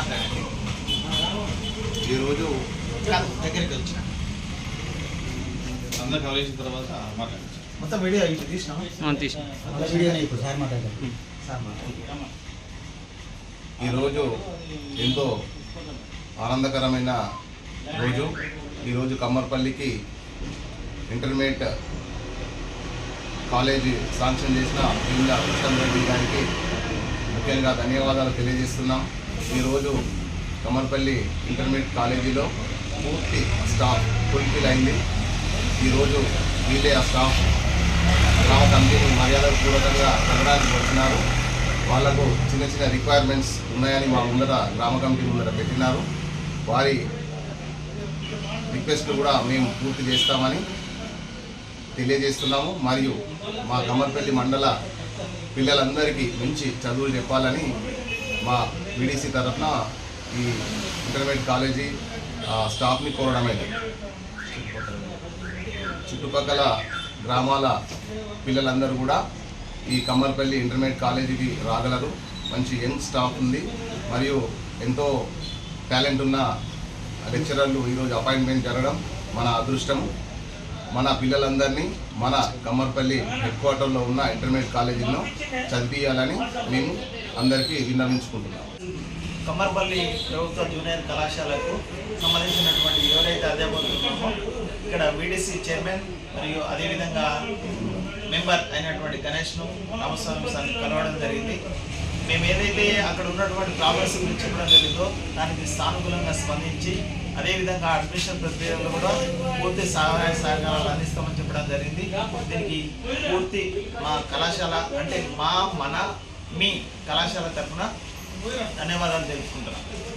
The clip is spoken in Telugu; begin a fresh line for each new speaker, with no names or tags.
మాట్లాడండి.
ఈరోజు
కాదు, దగ్గరికి వచ్చిన.
అందరు కవర్ చేసిన తర్వాత మాట్లాడచ్చు
మొత్తం వీడియో ఇటు తీసినాం? మాట్లాడండి.
ఈరోజు ఎంతో ఆనందకరమైన రోజు. ఈరోజు కమ్మర్పల్లికి ఇంటర్మీడియట్ కాలేజీ శాంక్షన్ చేసిన పిల్ల కృష్ణరెడ్డి గారికి ముఖ్యంగా ధన్యవాదాలు తెలియజేస్తున్నాం. ఈరోజు కమర్పల్లి ఇంటర్మీడియట్ కాలేజీలో పూర్తి స్టాఫ్ ఫుల్ఫిల్ అయింది. ఈరోజు వీళ్ళే ఆ స్టాఫ్ గ్రామ కమిటీని మర్యాదపూర్వకంగా కలగడానికి వచ్చినారు వాళ్ళకు చిన్న చిన్న రిక్వైర్మెంట్స్ ఉన్నాయని మా ముందర గ్రామ కమిటీ ముందర పెట్టినారు. వారి రిక్వెస్ట్ కూడా మేము పూర్తి చేస్తామని తెలియజేస్తున్నాము. మరియు మా కమర్పల్లి మండల పిల్లలందరికీ మంచి చదువులు చెప్పాలని మా విడిసి తరఫున ఈ ఇంటర్మీడియట్ కాలేజీ స్టాఫ్ని కోరడమైంది చుట్టుపక్కల గ్రామాల పిల్లలందరూ కూడా ఈ కమ్మర్పల్లి ఇంటర్మీడియట్ కాలేజీకి రాగలరు. మంచి యంగ్ స్టాఫ్ ఉంది. మరియు ఎంతో టాలెంట్ ఉన్న లెక్చరర్లు ఈరోజు అపాయింట్మెంట్ జరగడం మన అదృష్టము. మన పిల్లలందరినీ మన కమ్మర్పల్లి హెడ్ క్వార్టర్లో ఉన్న ఇంటర్మీడియట్ కాలేజీలో చదివించాలని మేము అందరికీ విన్నవించుకుంటున్నాం.
కమ్మర్పల్లి ప్రభుత్వ జూనియర్ కళాశాలకు సంబంధించినటువంటి ఎవరైతే అధ్యాపకులున్నామో ఇక్కడ వీడీసీ చైర్మన్ మరియు అదేవిధంగా మెంబర్ అయినటువంటి గణేష్ను రామస్వామి సార్ని కలవడం జరిగింది. మేము ఏదైతే అక్కడ ఉన్నటువంటి ప్రాబ్లమ్స్ గురించి చెప్పడం జరిగిందో దానికి సానుకూలంగా స్పందించి అదేవిధంగా అడ్మిషన్ ప్రక్రియలో కూడా పూర్తి సహాయ సహకారాలు అందిస్తామని చెప్పడం జరిగింది. దీనికి పూర్తి మా కళాశాల అంటే మా మన మీ కళాశాల తరఫున ధన్యవాదాలు తెలుపుకుంటున్నాను